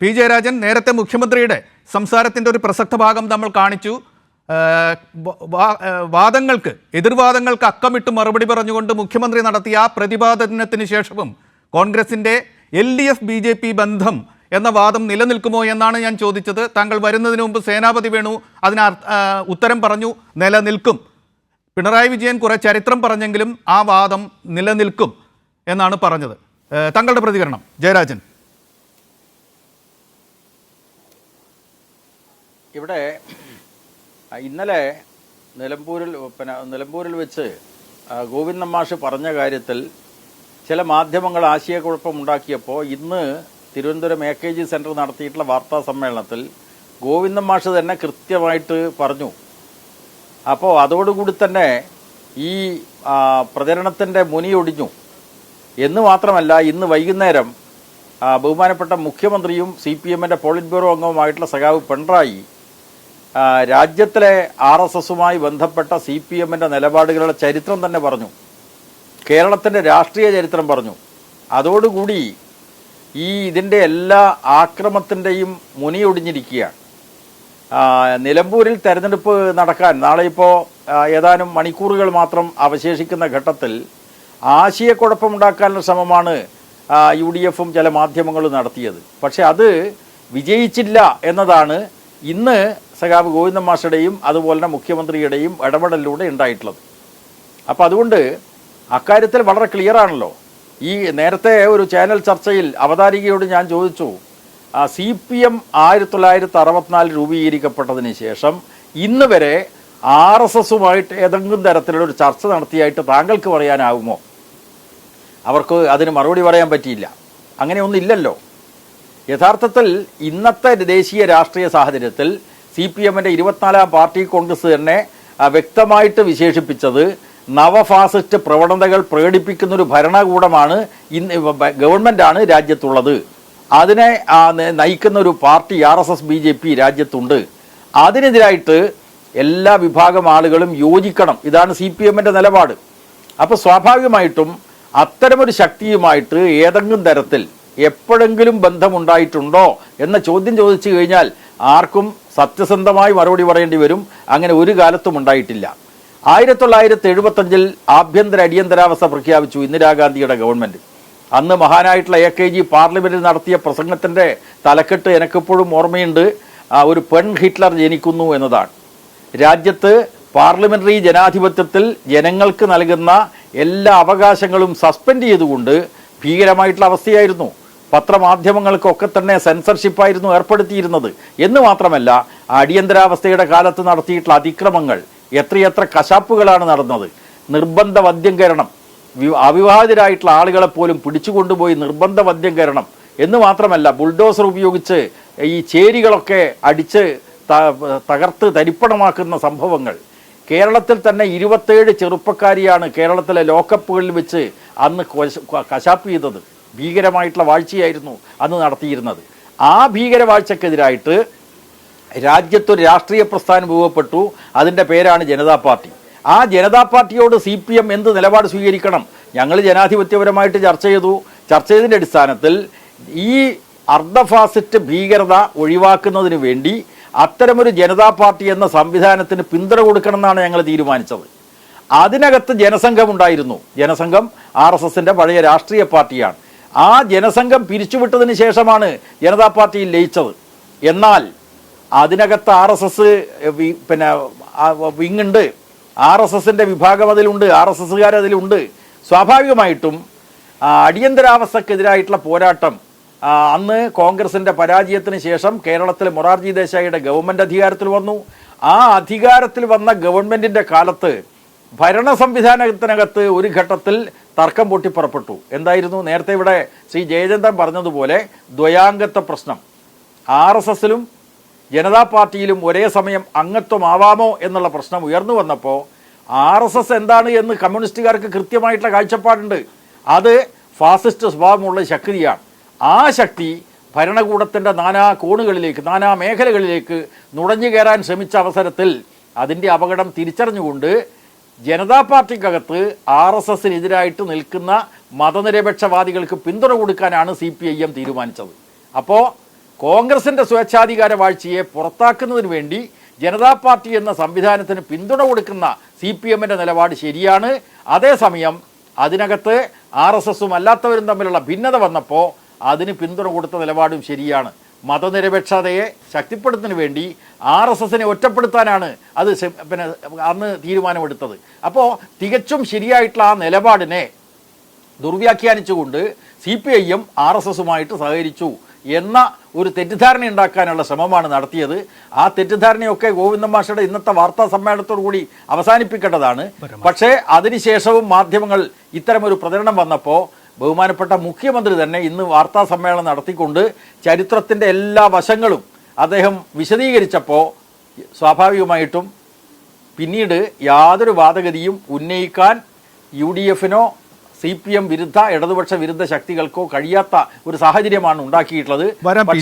P Jayarajan നേരത്തെ മുഖ്യമന്ത്രിയുടെ സംസാരത്തിന്റെ ഒരു പ്രസക്ത ഭാഗം നമ്മൾ കാണിച്ചു. വാദങ്ങൾക്ക് എതിർവാദങ്ങൾക്ക് അക്കമിട്ട് മറുപടി പറഞ്ഞുകൊണ്ട് മുഖ്യമന്ത്രി നടത്തിയ ആ പ്രതിപാദനത്തിന് ശേഷവും കോൺഗ്രസിന്റെ L D F B J P ബന്ധം എന്ന വാദം നിലനിൽക്കുമോ എന്നാണ് ഞാൻ ചോദിച്ചത്. താങ്കൾ വരുന്നതിന് മുമ്പ് സേനാപതി വേണു അതിന് ഉത്തരം പറഞ്ഞു നിലനിൽക്കും. പിണറായി വിജയൻ കുറെ ചരിത്രം പറഞ്ഞെങ്കിലും ആ വാദം നിലനിൽക്കും എന്നാണ് പറഞ്ഞത്. താങ്കളുടെ പ്രതികരണം ജയരാജൻ. ഇവിടെ ഇന്നലെ നിലമ്പൂരിൽ പിന്നെ നിലമ്പൂരിൽ വെച്ച് ഗോവിന്ദൻ മാഷ് പറഞ്ഞ കാര്യത്തിൽ ചില മാധ്യമങ്ങൾ ആശയക്കുഴപ്പമുണ്ടാക്കിയപ്പോൾ ഇന്ന് Thiruvananthapuram A K G centre നടത്തിയിട്ടുള്ള വാർത്താ സമ്മേളനത്തിൽ ഗോവിന്ദൻ മാഷ് തന്നെ കൃത്യമായിട്ട് പറഞ്ഞു. അപ്പോൾ അതോടുകൂടി തന്നെ ഈ പ്രചരണത്തിന്റെ മുനിയൊടിഞ്ഞു എന്ന് മാത്രമല്ല ഇന്ന് വൈകുന്നേരം ബഹുമാനപ്പെട്ട മുഖ്യമന്ത്രിയും സി പി എമ്മിന്റെ പോളിറ്റ് ബ്യൂറോ അംഗവുമായിട്ടുള്ള സഖാവ് പിണറായി രാജ്യത്തിലെ ആർ എസ് എസുമായി ബന്ധപ്പെട്ട സി പി എമ്മിന്റെ നിലപാടുകളുടെ ചരിത്രം തന്നെ പറഞ്ഞു. കേരളത്തിന്റെ രാഷ്ട്രീയ ചരിത്രം പറഞ്ഞു. അതോടുകൂടി ഈ ഇതിന്റെ എല്ലാ ആക്രമത്തിന്റെയും മുനിയൊടിഞ്ഞിരിക്കുകയാണ് നിലമ്പൂരിൽ തെരഞ്ഞെടുപ്പ് നടക്കാൻ നാളെ ഇപ്പോൾ ഏതാനും മണിക്കൂറുകൾ മാത്രം അവശേഷിക്കുന്ന ഘട്ടത്തിൽ ആശയക്കുഴപ്പമുണ്ടാക്കാനുള്ള ശ്രമമാണ് യു ഡി എഫും ചില മാധ്യമങ്ങളും നടത്തിയത്. പക്ഷേ അത് വിജയിച്ചില്ല എന്നതാണ് ഇന്ന് സഖാബ് ഗോവിന്ദ മാഷയുടെയും അതുപോലെ തന്നെ മുഖ്യമന്ത്രിയുടെയും ഇടപെടലിലൂടെ ഉണ്ടായിട്ടുള്ളത്. അപ്പോൾ അതുകൊണ്ട് അക്കാര്യത്തിൽ വളരെ ക്ലിയർ ആണല്ലോ. ഈ നേരത്തെ ഒരു ചാനൽ ചർച്ചയിൽ അവതാരികയോട് ഞാൻ ചോദിച്ചു സി പി എം ആയിരത്തി തൊള്ളായിരത്തി അറുപത്തിനാല് രൂപീകരിക്കപ്പെട്ടതിന് ശേഷം ഇന്ന് വരെ ആർ എസ് എസുമായിട്ട് ഏതെങ്കിലും തരത്തിലുള്ള ഒരു ചർച്ച നടത്തിയായിട്ട് താങ്കൾക്ക് പറയാനാവുമോ? അവർക്ക് അതിന് മറുപടി പറയാൻ പറ്റിയില്ല. അങ്ങനെയൊന്നും ഇല്ലല്ലോ. യഥാർത്ഥത്തിൽ ഇന്നത്തെ ദേശീയ രാഷ്ട്രീയ സാഹചര്യത്തിൽ സി പി എമ്മിന്റെ ഇരുപത്തിനാലാം പാർട്ടി കോൺഗ്രസ് തന്നെ വ്യക്തമായിട്ട് വിശേഷിപ്പിച്ചത് നവഫാസിസ്റ്റ് പ്രവണതകൾ പ്രകടിപ്പിക്കുന്ന ഒരു ഭരണകൂടമാണ് ഇന്ന് ഗവൺമെന്റാണ് രാജ്യത്തുള്ളത്. അതിനെ നയിക്കുന്ന ഒരു party R S S B J P രാജ്യത്തുണ്ട്. അതിനെതിരായിട്ട് എല്ലാ വിഭാഗം ആളുകളും യോജിക്കണം. ഇതാണ് സി പി എമ്മിന്റെ നിലപാട്. അപ്പോൾ സ്വാഭാവികമായിട്ടും അത്തരമൊരു ശക്തിയുമായിട്ട് ഏതെങ്കിലും തരത്തിൽ എപ്പോഴെങ്കിലും ബന്ധമുണ്ടായിട്ടുണ്ടോ എന്ന ചോദ്യം ചോദിച്ചു കഴിഞ്ഞാൽ ആർക്കും സത്യസന്ധമായി മറുപടി പറയേണ്ടി വരും. അങ്ങനെ ഒരു കാലത്തും ഉണ്ടായിട്ടില്ല. ആയിരത്തി തൊള്ളായിരത്തി എഴുപത്തഞ്ചിൽ ആഭ്യന്തര അടിയന്തരാവസ്ഥ പ്രഖ്യാപിച്ചു ഇന്ദിരാഗാന്ധിയുടെ ഗവൺമെന്റ്. അന്ന് മഹാനായിട്ടുള്ള എ കെ ജി പാർലമെന്റിൽ നടത്തിയ പ്രസംഗത്തിന്റെ തലക്കെട്ട് എനിക്കിപ്പോഴും ഓർമ്മയുണ്ട്. ഒരു പെൺ ഹിറ്റ്ലർ ജനിക്കുന്നു എന്നതാണ്. രാജ്യത്ത് പാർലമെന്ററി ജനാധിപത്യത്തിൽ ജനങ്ങൾക്ക് നൽകുന്ന എല്ലാ അവകാശങ്ങളും സസ്പെൻഡ് ചെയ്തുകൊണ്ട് ഭീകരമായിട്ടുള്ള അവസ്ഥയായിരുന്നു. പത്രമാധ്യമങ്ങൾക്കൊക്കെ തന്നെ സെൻസർഷിപ്പായിരുന്നു ഏർപ്പെടുത്തിയിരുന്നത്. എന്ന് മാത്രമല്ല അടിയന്തരാവസ്ഥയുടെ കാലത്ത് നടത്തിയിട്ടുള്ള അതിക്രമങ്ങൾ എത്രയെത്ര കശാപ്പുകളാണ് നടന്നത്. നിർബന്ധ വന്ധ്യംകരണം വി- അവിവാഹിതരായിട്ടുള്ള ആളുകളെ പോലും പിടിച്ചുകൊണ്ടുപോയി നിർബന്ധ വന്ധ്യംകരണം എന്ന് മാത്രമല്ല ബുൾഡോസർ ഉപയോഗിച്ച് ഈ ചേരികളൊക്കെ അടിച്ച് തകർത്ത് തരിപ്പണമാക്കുന്ന സംഭവങ്ങൾ. കേരളത്തിൽ തന്നെ ഇരുപത്തേഴ് ചെറുപ്പക്കാരിയാണ് കേരളത്തിലെ ലോക്കപ്പുകളിൽ വെച്ച് അന്ന് കശാപ്പ് ചെയ്തത്. ഭീകരമായിട്ടുള്ള വാഴ്ചയായിരുന്നു അന്ന് നടത്തിയിരുന്നത്. ആ ഭീകരവാഴ്ചക്കെതിരായിട്ട് രാജ്യത്തൊരു രാഷ്ട്രീയ പ്രസ്ഥാനം രൂപപ്പെട്ടു. അതിന്റെ പേരാണ് ജനതാ പാർട്ടി. ആ ജനതാ പാർട്ടിയോട് സി പി എം എന്ത് നിലപാട് സ്വീകരിക്കണം? ഞങ്ങൾ ജനാധിപത്യപരമായിട്ട് ചർച്ച ചെയ്തു. ചർച്ച ചെയ്തതിന്റെ അടിസ്ഥാനത്തിൽ ഈ അർദ്ധഫാസിസ്റ്റ് ഭീകരത ഒഴിവാക്കുന്നതിന് വേണ്ടി അത്തരമൊരു ജനതാ പാർട്ടി എന്ന സംവിധാനത്തിന് പിന്തുണ കൊടുക്കണമെന്നാണ് ഞങ്ങൾ തീരുമാനിച്ചത്. അതിനകത്ത് ജനസംഘം ഉണ്ടായിരുന്നു. ജനസംഘം ആർ എസ് എസിന്റെ പഴയ രാഷ്ട്രീയ പാർട്ടിയാണ്. ആ ജനസംഘം പിരിച്ചുവിട്ടതിന് ശേഷമാണ് ജനതാ പാർട്ടിയിൽ ലയിച്ചത്. എന്നാൽ അതിനകത്ത് ആർ എസ് എസ് പിന്നെ വിങ്ങുണ്ട്. ആർ എസ് എസിന്റെ വിഭാഗം അതിലുണ്ട് ആർ എസ് എസ്സുകാർ അതിലുണ്ട്. സ്വാഭാവികമായിട്ടും അടിയന്തരാവസ്ഥക്കെതിരായിട്ടുള്ള പോരാട്ടം അന്ന് കോൺഗ്രസിന്റെ പരാജയത്തിന് ശേഷം കേരളത്തിൽ മൊറാർജി ദേശായിയുടെ ഗവൺമെന്റ് അധികാരത്തിൽ വന്നു. ആ അധികാരത്തിൽ വന്ന ഗവൺമെന്റിന്റെ കാലത്ത് ഭരണ സംവിധാനത്തിനകത്ത് ഒരു ഘട്ടത്തിൽ തർക്കം പൊട്ടിപ്പുറപ്പെട്ടു. എന്തായിരുന്നു? നേരത്തെ ഇവിടെ ശ്രീ ജയചന്ദ്രൻ പറഞ്ഞതുപോലെ ദ്വയാംഗത്വ പ്രശ്നം. ആർ എസ് എസിലും ജനതാ പാർട്ടിയിലും ഒരേ സമയം അംഗത്വമാവാമോ എന്നുള്ള പ്രശ്നം ഉയർന്നു വന്നപ്പോൾ ആർ എസ് എസ് എന്താണ് എന്ന് കമ്മ്യൂണിസ്റ്റുകാർക്ക് കൃത്യമായിട്ടുള്ള കാഴ്ചപ്പാടുണ്ട്. അത് ഫാസിസ്റ്റ് സ്വഭാവമുള്ള ശക്തിയാണ്. ആ ശക്തി ഭരണകൂടത്തിന്റെ നാനാ കോണുകളിലേക്ക് നാനാ മേഖലകളിലേക്ക് നുഴഞ്ഞു കയറാൻ ശ്രമിച്ച അവസരത്തിൽ അതിന്റെ അപകടം തിരിച്ചറിഞ്ഞുകൊണ്ട് ജനതാ പാർട്ടിക്കകത്ത് ആർ എസ് എസിനെതിരായിട്ട് നിൽക്കുന്ന മതനിരപേക്ഷവാദികൾക്ക് പിന്തുണ കൊടുക്കാനാണ് സി പി ഐ എം തീരുമാനിച്ചത്. അപ്പോൾ കോൺഗ്രസിന്റെ സ്വേച്ഛാധികാര വാഴ്ചയെ പുറത്താക്കുന്നതിന് വേണ്ടി ജനതാ പാർട്ടി എന്ന സംവിധാനത്തിന് പിന്തുണ കൊടുക്കുന്ന സി പി എമ്മിന്റെ നിലപാട് ശരിയാണ്. അതേസമയം അതിനകത്ത് ആർ എസ് എസും അല്ലാത്തവരും തമ്മിലുള്ള ഭിന്നത വന്നപ്പോൾ അതിന് പിന്തുണ കൊടുത്ത നിലപാടും ശരിയാണ്. മതനിരപേക്ഷതയെ ശക്തിപ്പെടുത്തുന്നതിന് വേണ്ടി ആർ എസ് എസിനെ ഒറ്റപ്പെടുത്താനാണ് അത് പിന്നെ അന്ന് തീരുമാനമെടുത്തത്. അപ്പോൾ തികച്ചും ശരിയായിട്ടുള്ള ആ നിലപാടിനെ ദുർവ്യാഖ്യാനിച്ചുകൊണ്ട് C P I M R S എസുമായിട്ട് സഹകരിച്ചു എന്ന ഒരു തെറ്റിദ്ധാരണ ഉണ്ടാക്കാനുള്ള ശ്രമമാണ് നടത്തിയത്. ആ തെറ്റിദ്ധാരണയൊക്കെ ഗോവിന്ദൻ മാഷയുടെ ഇന്നത്തെ വാർത്താ സമ്മേളനത്തോടു കൂടി അവസാനിപ്പിക്കേണ്ടതാണ്. പക്ഷേ അതിനുശേഷവും മാധ്യമങ്ങൾ ഇത്തരമൊരു പ്രചരണം വന്നപ്പോൾ ബഹുമാനപ്പെട്ട മുഖ്യമന്ത്രി തന്നെ ഇന്ന് വാർത്താ സമ്മേളനം നടത്തിക്കൊണ്ട് ചരിത്രത്തിന്റെ എല്ലാ വശങ്ങളും അദ്ദേഹം വിശദീകരിച്ചപ്പോൾ സ്വാഭാവികമായിട്ടും പിന്നീട് യാതൊരു വാദഗതിയും ഉന്നയിക്കാൻ യു ഡി എഫിനോ സി പി എം വിരുദ്ധ ഇടതുപക്ഷ വിരുദ്ധ ശക്തികൾക്കോ കഴിയാത്ത ഒരു സാഹചര്യമാണ് ഉണ്ടാക്കിയിട്ടുള്ളത്. പക്ഷേ